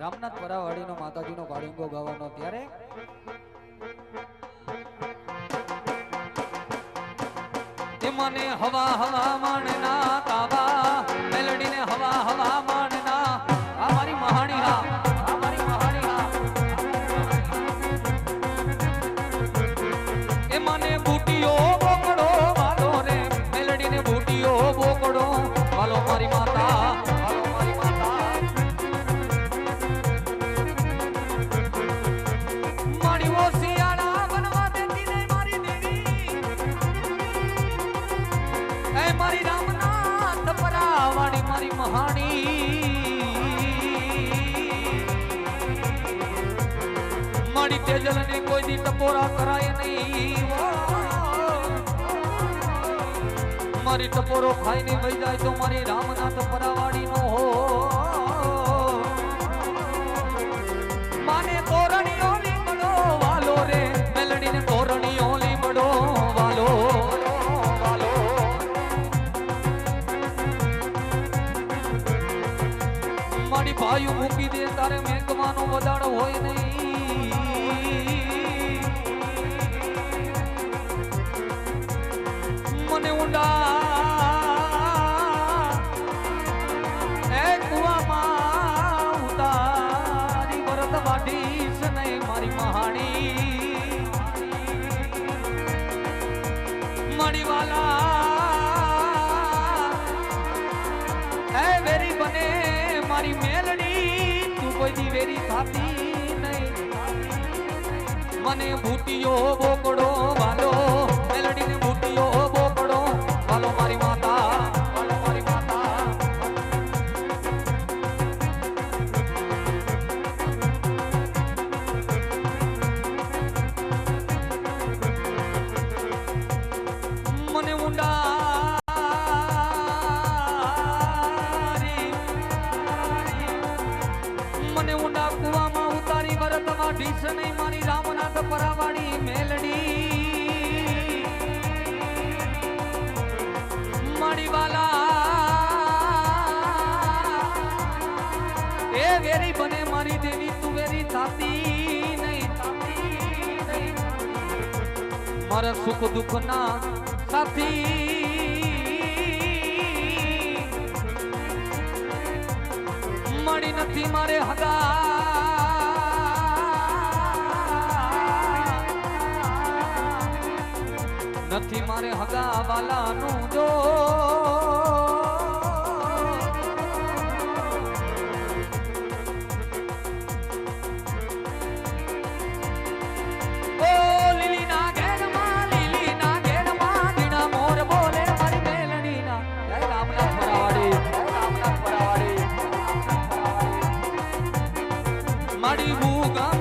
રામનાથ પરાવાડીનો માતાજીનો કાળિંગો ગાવાનો ત્યારે મને હવા હવા માણના મારી મહાણી. મારી તેજલ ને કોઈ દી ટપોરા કરાય નહીં. મારી ટપોરો ખાઈને વહી જાય તો મારી રામનાથ પરાવાડી નો હો મારી ભાઈ મૂકી દે, તારે મેઘવાનો વધારો હોય નહીં. મને ઊંડા એ કુવામાં ઉતારી વરદ વાઢીશ મારી મહાણી. મારી મારી મેલડી, તું કોઈ દિવેરી થાતી નહીં. મને ભૂતિયો બોકડો વાલો, મેલડીને ભૂતિયો બોકડો વાલો મારી માતા, વાલો મારી માતા. મને ઊંડા ઢીસ નહીં મારી રામનાથ પરાવાળી મેલડી. મારી વાલા. બને મારી દેવી, તું વેરી નહીં. મારા સુખ દુઃખ ના સાથી. મળી નથી મારે હગા. મારે હગા વાલાનું જો. મારી બોલે